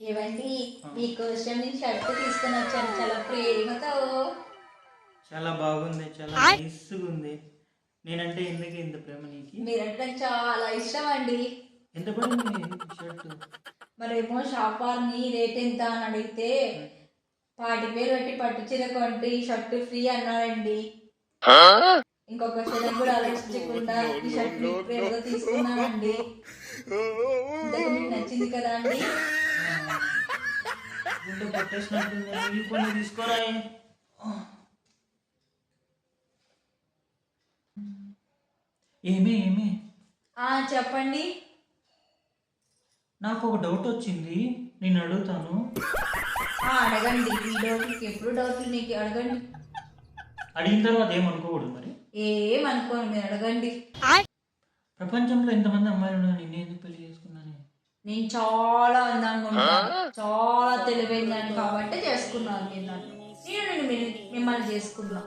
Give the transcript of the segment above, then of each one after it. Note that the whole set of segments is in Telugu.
ఏవండి? మీకోసం నేను షర్ట్ తీసుకొని వచ్చాను చాలా ప్రేమతో. చాలా బాగుంది. చాలా ఉంది నేనంటే ఎందుకు ఇంత ప్రేమ నీకు? మీరంటే నాకు చాలా ఇష్టం అండి ఎంత పడింది షర్ట్? మరేమో షాప్ వారిని రేట్ ఎంత అని అడిగితే పాటి పేరు పెట్టి పట్టు చీర కొంటే ఈ షర్ట్ ఫ్రీ అన్నారండి. ఇంకొక చీర కూడా ఆలోచించకుండా ఈ షర్ట్ ప్రేమగా మీకు నచ్చింది కదా అండి? గుండె పట్టేసినట్టుంది. ఇవి కొన్ని తీసుకోరా ఏమే ఏమే? ఆ చెప్పండి. నాకు ఒక డౌట్ వచ్చింది. నేను అడుగుతాను. ఆ అడగండి. ఈ ఎప్పుడు డౌట్లు నీకు? అడగండి. అడిగిన తర్వాత ఏమనుకోకూడదు మరి? ఏమనుకోండి మీరు అడగండి. ప్రపంచంలో ఎంతమంది అమ్మాయిలు ఉన్నారు. నిన్నే ఎందుకు పెళ్ళి చేసుకున్నాను నేను చాలా అందంగా ఉంటాను. చాలా తెలివైందని కాబట్టి చేసుకున్నాను నేను నన్ను నేను మిమ్మల్ని చేసుకున్నా.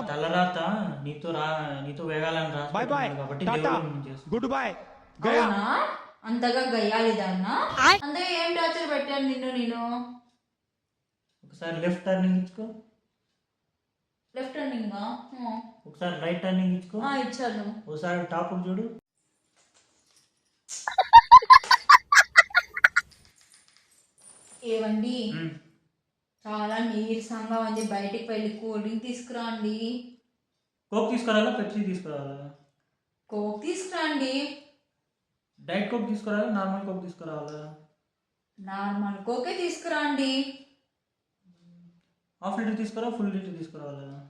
తలరాత నీతో రా నీతో వేగాలని రాసి బాయ్ బాయ్. కాబట్టి. Good boy. అంతగా గయ్యాలి దాన్నా? అంతగా ఏం టార్చర్ పెట్టాను నిన్ను నేను? ఒకసారి లెఫ్ట్ టర్నింగ్ ఇచ్చుకో. Left turning? ఒకసారి రైట్ టర్నింగ్ ఇచ్చుకో. ఇచ్చాను. ఒకసారి టాప్ చూడు. ఏవండి. చాలా నీరసంగా ఉంది బయటికి వెళ్ళి కూల్ డ్రింక్ తీసుకురండి. కోక్ తీసుకురావాలా పెప్సీ తీసుకురావాలా? కోక్ తీసుకురండి. డైట్ కోక్ తీసుకురావాలా నార్మల్ కోక్ తీసుకురావాలా? నార్మల్ కోకే తీసుకురండి. హాఫ్ లీటర్ తీసుకురా ఫుల్ లీటర్ తీసుకురావాలా?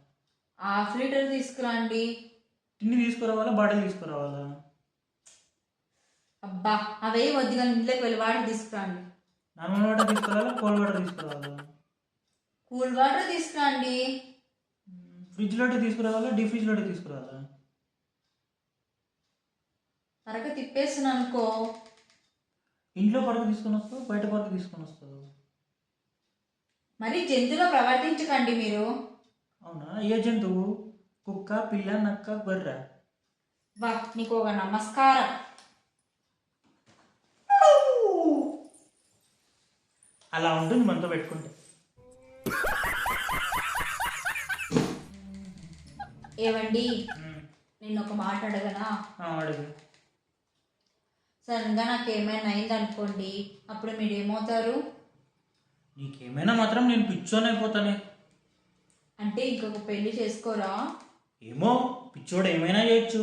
హాఫ్ లీటర్ తీసుకురండి. టిన్ని తీసుకురావాలా బాటిల్ తీసుకురావాలా? అబ్బా అవే వద్దు కానీ ఇంట్లోకి వెళ్ళి వాటర్ తీసుకురండి. నార్మల్ వాటర్ తీసుకురావాలా? కోల్డ్ వాటర్ తీసుకురావాలా? కూల్ వాటర్ తీసుకురండి. ఫ్రిడ్జ్ లోటే తీసుకురావాలా? డీ ఫ్రిడ్జ్ లోటే తీసుకురావాలా? పరక తిప్పేస్తున్నాను అనుకో ఇంట్లో పరకు తీసుకొని వస్తావు? బయట పరకు తీసుకొని వస్తావు? మరి జంతువులో ప్రవర్తించకండి మీరు. అవునా? ఏ జంతువు? కుక్క పిల్ల నక్క గొర్రె? వా నీకు ఒక నమస్కారం. అలా ఉంటుంది మనతో పెట్టుకుంటే. ఏవండి. నేను ఒక మాట అడగనా? అడుగు. సడన్గా నాకు ఏమైనా అయింది అనుకోండి అప్పుడు మీరు ఏమవుతారు నీకేమైనా మాత్రం నేను పిచ్చోని అయిపోతానే అంటే ఇంకొక పెళ్ళి చేసుకోరా? ఏమో పిచ్చోడు ఏమైనా చేయొచ్చు.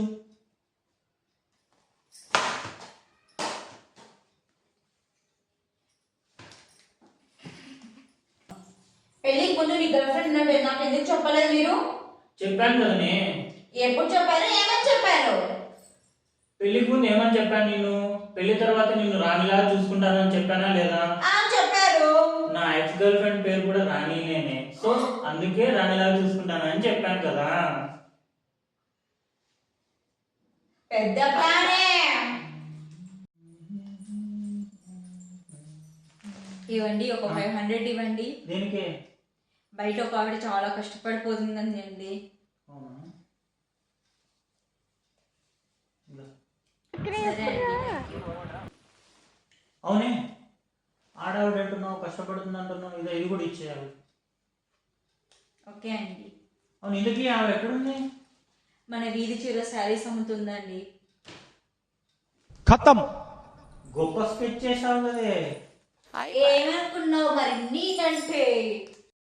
పెళ్ళికి ముందు నీ గర్ల్ ఫ్రెండ్ ఉన్నట్టు నాకు ఎందుకు చెప్పలేదు మీరు? చెప్పాను కదనే. ఎప్పుడు చెప్పారు? ఏమని చెప్పారు? పెళ్ళికి ముందు ఏమని చెప్పాను నేను? పెళ్ళి తర్వాత నిన్ను రాణిలా చూసుకుంటానని చెప్పానా లేదా? ఆ చెప్పారు. నా ఎక్స్ గర్ల్ ఫ్రెండ్ పేరు కూడా రాణినేనే. సో అందుకే రాణిలా చూసుకుంటానని చెప్పాను కదా. పెద్ద ప్లానే ఇవ్వండి ఒక ఫైవ్ హండ్రెడ్ ఇవ్వండి. దేనికే? బయట ఒక ఆవిడ చాలా కష్టపడిపోతుందని అండి. అవునా? ఆడవిడ అంటున్నావు కష్టపడుతుంది అంటున్నావు ఇదో ఇది కూడా ఇచ్చేయాలి. ఓకే అండి. అవును ఇందుకీ ఆవిడ ఎక్కడుంది? మన వీధి చివర శారీస్ అమ్ముతుందండి. ఖతం. గొప్ప స్కెచ్ చేసావు కదే ఏమనుకున్నావు మరి? నీకంటే